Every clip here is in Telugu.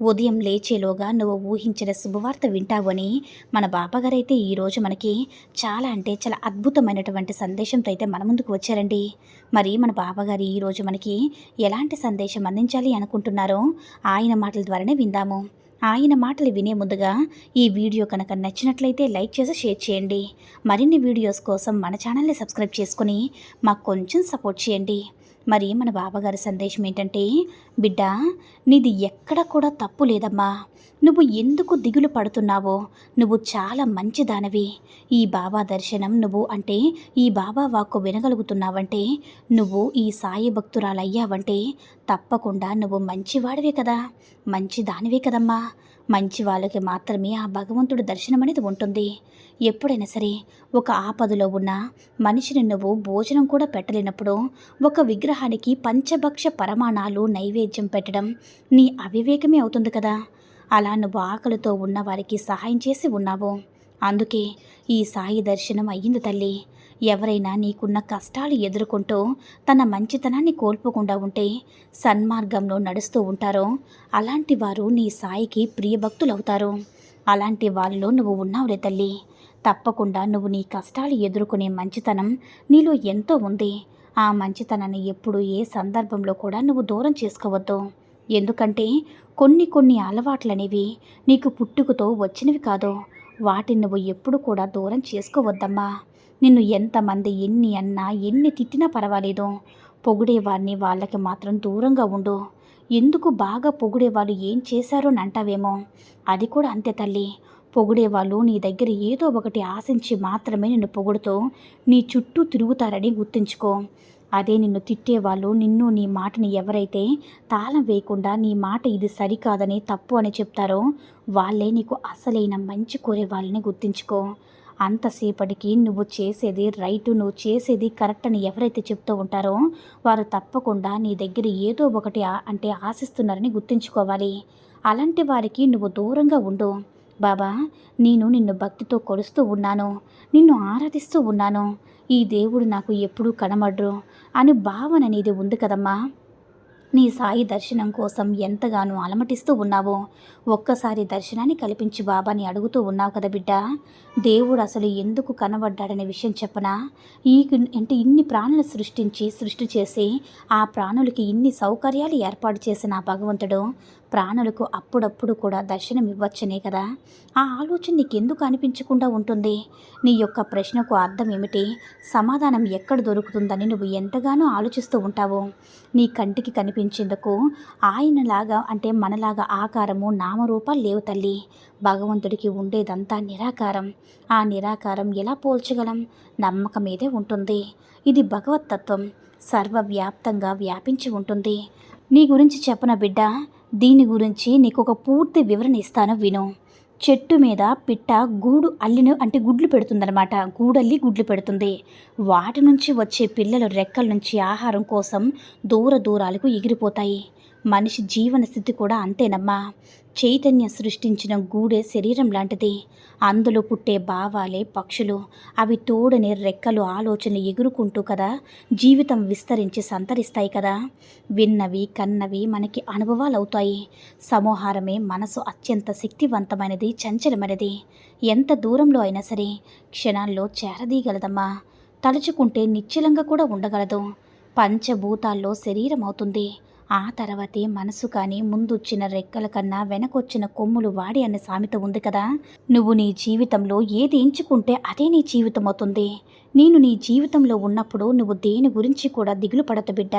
ఉదయం లేచేలోగా నువ్వు ఊహించిన శుభవార్త వింటావు అని మన బాబాగారైతే ఈరోజు మనకి చాలా అంటే చాలా అద్భుతమైనటువంటి సందేశంతో అయితే మన ముందుకు వచ్చారండి. మరి మన బాబాగారు ఈరోజు మనకి ఎలాంటి సందేశం అందించాలి అనుకుంటున్నారో ఆయన మాటల ద్వారానే విందాము. ఆయన మాటలు వినే ముందుగా ఈ వీడియో కనుక నచ్చినట్లయితే లైక్ చేసి షేర్ చేయండి. మరిన్ని వీడియోస్ కోసం మన ఛానల్ని సబ్స్క్రైబ్ చేసుకుని మాకు కొంచెం సపోర్ట్ చేయండి. మరి మన బాబాగారి సందేశం ఏంటంటే బిడ్డ నీది ఎక్కడ కూడా తప్పు లేదమ్మా. నువ్వు ఎందుకు దిగులు పడుతున్నావో నువ్వు చాలా మంచిదానవి ఈ బాబా దర్శనం నువ్వు అంటే ఈ బాబా వాక్కు వినగలుగుతున్నావంటే నువ్వు ఈ సాయి భక్తురాలయ్యావంటే తప్పకుండా నువ్వు మంచివాడివే కదా. మంచి దానివే కదమ్మా. మంచి వాళ్ళకి మాత్రమే ఆ భగవంతుడి దర్శనం అనేది ఉంటుంది. ఎప్పుడైనా సరే ఒక ఆపదలో ఉన్న మనిషిని నువ్వు భోజనం కూడా పెట్టలేనప్పుడు ఒక విగ్రహానికి పంచభక్ష పరమాణాలు నైవేద్యం పెట్టడం నీ అవివేకమే అవుతుంది కదా. అలా నువ్వు ఆకలితో ఉన్న వారికి సహాయం చేసి ఉన్నావు. అందుకే ఈ సాయి దర్శనం అయ్యింది తల్లి. ఎవరైనా నీకున్న కష్టాలు ఎదుర్కొంటూ తన మంచితనాన్ని కోల్పోకుండా ఉంటే సన్మార్గంలో నడుస్తూ ఉంటారో అలాంటి వారు నీ సాయికి ప్రియభక్తులవుతారు. అలాంటి వాళ్ళలో నువ్వు ఉన్నావులే తల్లి. తప్పకుండా నువ్వు నీ కష్టాలు ఎదుర్కొనే మంచితనం నీలో ఎంతో ఉంది. ఆ మంచితనాన్ని ఎప్పుడు ఏ సందర్భంలో కూడా నువ్వు దూరం చేసుకోవద్దు. ఎందుకంటే కొన్ని కొన్ని అలవాట్లనేవి నీకు పుట్టుకతో వచ్చినవి కాదు. వాటిని నువ్వు ఎప్పుడు కూడా దూరం చేసుకోవద్దమ్మా. నిన్ను ఎంతమంది ఎన్ని అన్నా ఎన్ని తిట్టినా పర్వాలేదు. పొగిడేవారిని వాళ్ళకి మాత్రం దూరంగా ఉండు. ఎందుకు బాగా పొగిడే వాళ్ళు ఏం చేశారో అని అంటావేమో. అది కూడా అంతే తల్లి. పొగిడేవాళ్ళు నీ దగ్గర ఏదో ఒకటి ఆశించి మాత్రమే నిన్ను పొగుడుతూ నీ చుట్టూ తిరుగుతారని గుర్తుంచుకో. అదే నిన్ను తిట్టేవాళ్ళు నిన్ను నీ మాటని ఎవరైతే తాళం వేయకుండా నీ మాట ఇది సరికాదని తప్పు అని చెప్తారో వాళ్ళే నీకు అసలైన మంచి కోరే వాళ్ళని గుర్తుంచుకో. అంతసేపటికి నువ్వు చేసేది రైట్ నువ్వు చేసేది కరెక్ట్ అని ఎవరైతే చెప్తూ ఉంటారో వారు తప్పకుండా నీ దగ్గర ఏదో ఒకటి అంటే ఆశిస్తున్నారని గుర్తుంచుకోవాలి. అలాంటి వారికి నువ్వు దూరంగా ఉండు. బాబా నేను నిన్ను భక్తితో కొలుస్తూ ఉన్నాను. నిన్ను ఆరాధిస్తూ ఉన్నాను. ఈ దేవుడు నాకు ఎప్పుడూ కనబడరు అని భావన అనేది ఉంది కదమ్మా. నీ సాయి దర్శనం కోసం ఎంతగానో అలమటిస్తూ ఉన్నావో ఒక్కసారి దర్శనాన్ని కల్పించి బాబాని అడుగుతూ ఉన్నావు కదా బిడ్డ. దేవుడు అసలు ఎందుకు కనబడ్డాడనే విషయం చెప్పనా? ఈ అంటే ఇన్ని ప్రాణులు సృష్టించి సృష్టి చేసి ఆ ప్రాణులకి ఇన్ని సౌకర్యాలు ఏర్పాటు చేసిన ఆ భగవంతుడు ప్రాణులకు అప్పుడప్పుడు కూడా దర్శనం ఇవ్వచ్చనే కదా? ఆ ఆలోచన నీకు ఎందుకు అనిపించకుండా ఉంటుంది? నీ యొక్క ప్రశ్నకు అర్థం ఏమిటి? సమాధానం ఎక్కడ దొరుకుతుందని నువ్వు ఎంతగానో ఆలోచిస్తూ ఉంటావు. నీ కంటికి కనిపించేందుకు ఆయనలాగా అంటే మనలాగా ఆకారము నామరూపాలు లేవు తల్లి. భగవంతుడికి ఉండేదంతా నిరాకారం. ఆ నిరాకారం ఎలా పోల్చగలం? నమ్మకం మీదే ఉంటుంది. ఇది భగవతత్వం సర్వవ్యాప్తంగా వ్యాపించి ఉంటుంది. నీ గురించి చెప్పన బిడ్డ? దీని గురించి నీకు ఒక పూర్తి వివరణ ఇస్తాను విను. చెట్టు మీద పిట్ట గూడు అల్లిను అంటే గుడ్లు పెడుతుందనమాట గూడల్లి గుడ్లు పెడుతుంది. వాటి నుంచి వచ్చే పిల్లలు రెక్కల నుంచి ఆహారం కోసం దూర దూరాలకు ఎగిరిపోతాయి. మనిషి జీవన స్థితి కూడా అంతేనమ్మా. చైతన్యం సృష్టించిన గూడే శరీరం లాంటిది. అందులో పుట్టే భావాలే పక్షులు. అవి తోడని రెక్కలు ఆలోచన ఎగురుకుంటూ కదా జీవితం విస్తరించి సంతరిస్తాయి కదా. విన్నవి కన్నవి మనకి అనుభవాలు అవుతాయి సమూహారమే మనసు అత్యంత శక్తివంతమైనది చంచలమైనది. ఎంత దూరంలో అయినా సరే క్షణాల్లో చేరదీయగలదమ్మా. తలుచుకుంటే నిశ్చలంగా కూడా ఉండగలదు. పంచభూతాల్లో శరీరం అవుతుంది ఆ తర్వాతే మనసు కానీ ముందొచ్చిన రెక్కల కన్నా వెనకొచ్చిన కొమ్ములు వాడి అనే సామెత ఉంది కదా. నువ్వు నీ జీవితంలో ఏది ఎంచుకుంటే అదే నీ జీవితం అవుతుంది. నేను నీ జీవితంలో ఉన్నప్పుడు నువ్వు దేని గురించి కూడా దిగులు పడత బిడ్డ.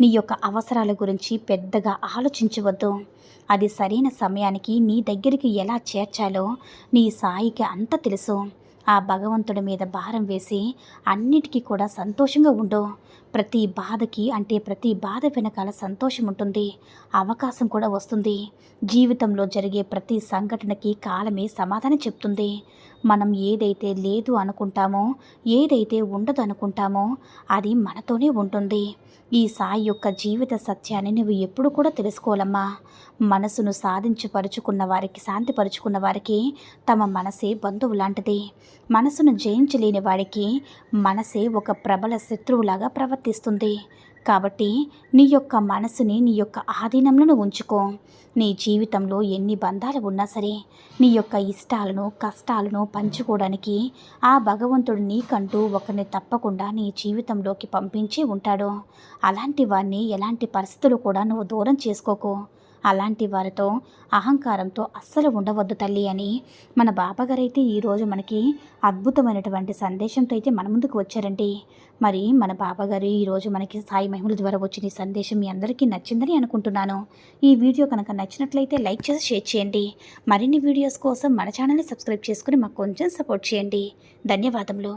నీ యొక్క అవసరాల గురించి పెద్దగా ఆలోచించవద్దు. అది సరైన సమయానికి నీ దగ్గరికి ఎలా చేర్చాలో నీ సాయికి అంత తెలుసు. ఆ భగవంతుడి మీద భారం వేసి అన్నిటికీ కూడా సంతోషంగా ఉండు. ప్రతి బాధకి అంటే ప్రతి బాధ వెనకాల సంతోషం ఉంటుంది అవకాశం కూడా వస్తుంది. జీవితంలో జరిగే ప్రతి సంఘటనకి కాలమే సమాధానం చెప్తుంది. మనం ఏదైతే లేదు అనుకుంటామో ఏదైతే ఉండదు అనుకుంటామో అది మనతోనే ఉంటుంది. ఈ సాయి యొక్క జీవిత సత్యాన్ని నువ్వు ఎప్పుడు కూడా తెలుసుకోవాలమ్మా. మనసును సాధించపరుచుకున్న వారికి శాంతిపరుచుకున్న వారికి తమ మనసే బంధువు లాంటిది. మనసును జయించలేని వాడికి మనసే ఒక ప్రబల శత్రువులాగా ప్రవర్తిస్తుంది. కాబట్టి నీ యొక్క మనసుని నీ యొక్క ఆధీనంలో ఉంచుకో. నీ జీవితంలో ఎన్ని బంధాలు ఉన్నా సరే నీ యొక్క ఇష్టాలను కష్టాలను పంచుకోవడానికి ఆ భగవంతుడు నీకంటూ ఒకరిని తప్పకుండా నీ జీవితంలోకి పంపించి ఉంటాడు. అలాంటి వారిని ఎలాంటి పరిస్థితులు కూడా నువ్వు దూరం చేసుకోకు. అలాంటి వారితో అహంకారంతో అస్సలు ఉండవద్దు తల్లి అని మన బాబాగారైతే ఈరోజు మనకి అద్భుతమైనటువంటి సందేశంతో అయితే మన ముందుకు వచ్చారండి. మరి మన బాబాగారు ఈరోజు మనకి సాయి మహిమల ద్వారా వచ్చిన ఈ సందేశం మీ అందరికీ నచ్చిందని అనుకుంటున్నాను. ఈ వీడియో కనుక నచ్చినట్లయితే లైక్ చేసి షేర్ చేయండి. మరిన్ని వీడియోస్ కోసం మన ఛానల్ని సబ్స్క్రైబ్ చేసుకుని మాకు కొంచెం సపోర్ట్ చేయండి. ధన్యవాదములు.